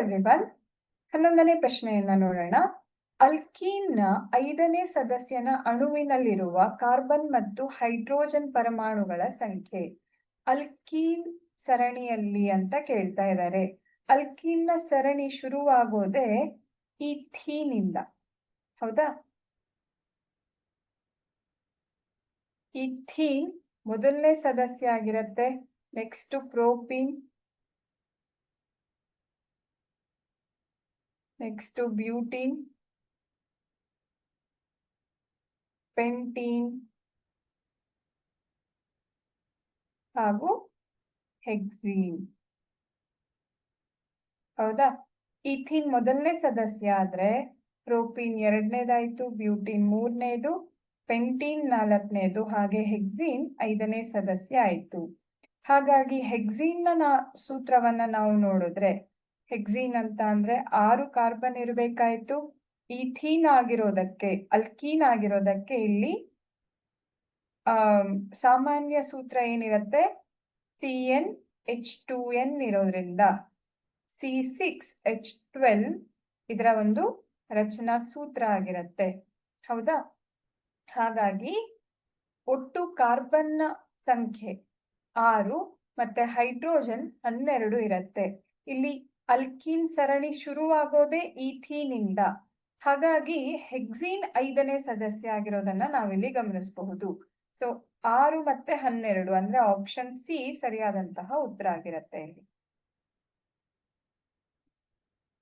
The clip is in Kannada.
ಎವ್ರಿವನ್. ಹನ್ನೊಂದನೇ ಪ್ರಶ್ನೆಯನ್ನ ನೋಡೋಣ. ಅಲ್ಕೀನ್ನ ಐದನೇ ಸದಸ್ಯನ ಅಣುವಿನಲ್ಲಿರುವ ಕಾರ್ಬನ್ ಮತ್ತು ಹೈಡ್ರೋಜನ್ ಪರಮಾಣುಗಳ ಸಂಖ್ಯೆ. ಅಲ್ಕೀನ್ ಸರಣಿಯಲ್ಲಿ ಅಂತ ಕೇಳ್ತಾ ಇದ್ದಾರೆ ಅಲ್ಕೀನ್ನ ಸರಣಿ ಶುರುವಾಗೋದೆ ಈ ಥೀನಿಂದ ಹೌದಾ? ಈ ಥೀನ್ ಮೊದಲನೇ ಸದಸ್ಯ ಆಗಿರತ್ತೆ. Next propene. Next butene pentene ಹಾಗೂ ಹೆಕ್ಸೀನ್ ಹೌದಾ? ಈಥೀನ್ ಮೊದಲನೇ ಸದಸ್ಯ ಆದ್ರೆ ಪ್ರೋಪೀನ್ ಎರಡನೇದಾಯ್ತು ಬ್ಯೂಟೀನ್ ಮೂರನೇದು ಪೆಂಟೀನ್ ನಾಲ್ಕನೇದು, ಹಾಗೆ ಹೆಕ್ಸೀನ್ ಐದನೇ ಸದಸ್ಯ ಆಯ್ತು. ಹಾಗಾಗಿ ಹೆಕ್ಸೀನ್ನ ಸೂತ್ರವನ್ನ ನಾವು ನೋಡಿದ್ರೆ ಹೆಕ್ಸೀನ್ ಅಂತ ಅಂದ್ರೆ ಆರು ಕಾರ್ಬನ್ ಇರಬೇಕಾಯ್ತು. ಈಥೀನ್ ಆಗಿರೋದಕ್ಕೆ, ಅಲ್ಕೀನ್ ಆಗಿರೋದಕ್ಕೆ ಇಲ್ಲಿ, ಆ, ಸಾಮಾನ್ಯ ಸೂತ್ರ ಏನಿರತ್ತೆ? C N H two N ಇರೋದ್ರಿಂದ. ಸಿ ಸಿಕ್ಸ್ ಎಚ್ ಟ್ವೆಲ್ ಇದರ ಒಂದು ರಚನಾ ಸೂತ್ರ ಆಗಿರತ್ತೆ. ಹೌದಾ? ಹಾಗಾಗಿ ಒಟ್ಟು ಕಾರ್ಬನ್ ಸಂಖ್ಯೆ ಆರು ಮತ್ತೆ ಹೈಡ್ರೋಜನ್ ಹನ್ನೆರಡು ಇರತ್ತೆ. ಇಲ್ಲಿ ಅಲ್ಕೀನ್ ಸರಣಿ ಶುರುವಾಗೋದೇ ಈಥೀನಿಂದ. ಹಾಗಾಗಿ ಹೆಕ್ಸೀನ್ ಐದನೇ ಸದಸ್ಯ ಆಗಿರೋದನ್ನ ನಾವಿಲ್ಲಿ ಗಮನಿಸಬಹುದು. ಸೊ ಆರು ಮತ್ತೆ ಹನ್ನೆರಡು ಅಂದ್ರೆ ಆಪ್ಷನ್ ಸಿ ಸರಿಯಾದಂತಹ ಉತ್ತರ ಆಗಿರತ್ತೆ ಇಲ್ಲಿ.